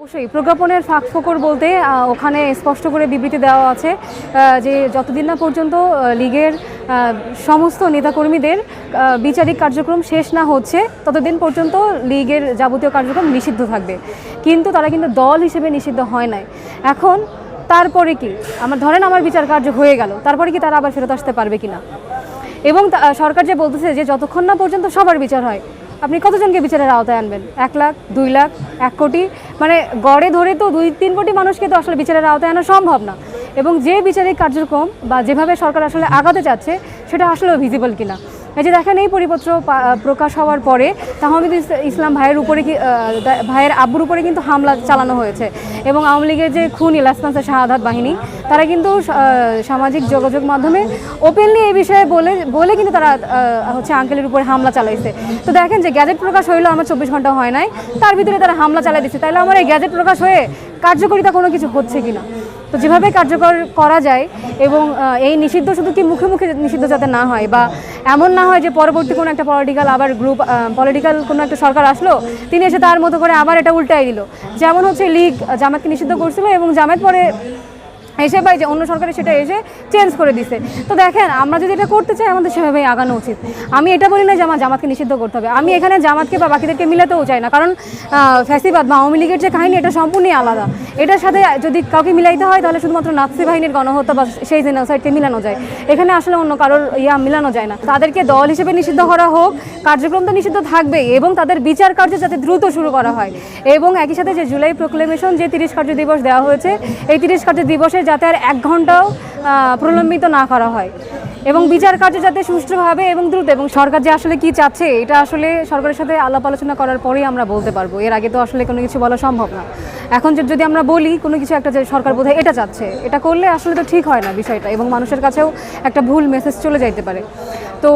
অবশ্যই, প্রজ্ঞাপনের ফাঁক ফোকর বলতে ওখানে স্পষ্ট করে বিবৃতি দেওয়া আছে যে যতদিন না পর্যন্ত লীগের সমস্ত নেতাকর্মীদের বিচারিক কার্যক্রম শেষ না হচ্ছে, ততদিন পর্যন্ত লীগের যাবতীয় কার্যক্রম নিষিদ্ধ থাকবে। কিন্তু তারা কিন্তু দল হিসেবে নিষিদ্ধ হয় নাই। এখন, তারপরে কি? আমার, ধরেন আমার বিচার কার্য হয়ে গেল, তারপরে কি তারা আবার ফেরত আসতে পারবে কিনা? এবং সরকার যে বলতেছে যে যতক্ষণ না পর্যন্ত সবার বিচার হয় আপনি কতজনকে বিচারের আওতায় আনবেন? এক লাখ, দুই লাখ, এক কোটি? মানে গড়ে ধরে তো দুই, তিন কোটি মানুষকে তো আসলে বিচারের আওতায় আনা সম্ভব না। এবং যে বিচারিক কার্যক্রম বা যেভাবে সরকার আসলে আগাতে চাচ্ছে, সেটা আসলেও ভিজিবল কিনা। এই যে দেখেন, এই পরিপত্র প্রকাশ হওয়ার পরে তাহমিদ ইস- ইসলাম ভাইয়ের উপরে কি ভাইয়ের আব্বুর উপরে কিন্তু হামলা চালানো হয়েছে। এবং আওয়ামী লীগের যে খুন ইলাসপান্সের শাহাদাত বাহিনী, তারা কিন্তু সামাজিক যোগাযোগ মাধ্যমে ওপেনলি এই বিষয়ে বলে বলে কিন্তু তারা হচ্ছে আঙ্কেলের উপরে হামলা চালাইছে। তো দেখেন যে গ্যাজেট প্রকাশ হইল আমার চব্বিশ ঘণ্টা হয় নাই, তার ভিতরে তারা হামলা চালাই দিচ্ছে তাহলে আমার এই গ্যাজেট প্রকাশ হয়ে কার্যকরিতা কোনো কিছু হচ্ছে কিনা? তো যেভাবে কার্যকর করা যায় এবং এই নিষিদ্ধ শুধু কি মুখে মুখে নিষিদ্ধ যাতে না হয় বা এমন না হয় যে পরবর্তী কোনো একটা পলিটিক্যাল আবার গ্রুপ পলিটিক্যাল কোনো একটা সরকার আসলো, তিনি এসে তার মতো করে আবার এটা উল্টাই দিল। যেমন হচ্ছে লীগ জামাতকে নিষিদ্ধ করছিল এবং জামাত পরে এসে পাই যে অন্য সরকারে সেটা এসে চেঞ্জ করে দিছে। তো দেখেন, আমরা যদি এটা করতে চাই, আমাদের সেভাবেই আগানো উচিত। আমি এটা বলি না যে আমার জামাতকে নিষিদ্ধ করতে হবে। আমি এখানে জামাতকে বা বাকিদেরকে মিলাতেও চাই না। কারণ ফ্যাসিবাদ বা আওয়ামী লীগের যে কাহিনী, এটা সম্পূর্ণই আলাদা। এটার সাথে যদি কাউকে মিলাইতে হয়, তাহলে শুধুমাত্র নাৎসি বাহিনীর গণহত্যা বা সেই জেনোসাইডকে মিলানো যায়। এখানে আসলে অন্য কারোর ইয়া মিলানো যায় না। তাদেরকে দল হিসেবে নিষিদ্ধ করা হোক, কার্যক্রম তো নিষিদ্ধ থাকবেই, এবং তাদের বিচার কার্য যাতে দ্রুত শুরু করা হয়। এবং একই সাথে যে জুলাই প্রোক্লেমেশন যে তিরিশ কার্য দিবস দেওয়া হয়েছে, এই তিরিশ কার্য দিবসে যাতে আর এক ঘন্টাও প্রলম্বিত না করা হয়। এবং বিচার কার্য যাতে সুষ্ঠুভাবে এবং দ্রুত, এবং সরকার যে আসলে কি চাচ্ছে, এটা আসলে সরকারের সাথে আলাপ আলোচনা করার পরেই আমরা বলতে পারব। এর আগে তো আসলে কোনো কিছু বলা সম্ভব না। এখন যদি আমরা বলি, কোনো কিছু একটা যে সরকার বোধহয় এটা চাচ্ছে, এটা করলে আসলে তো ঠিক হয় না বিষয়টা, এবং মানুষের কাছেও একটা ভুল মেসেজ চলে যাইতে পারে। তো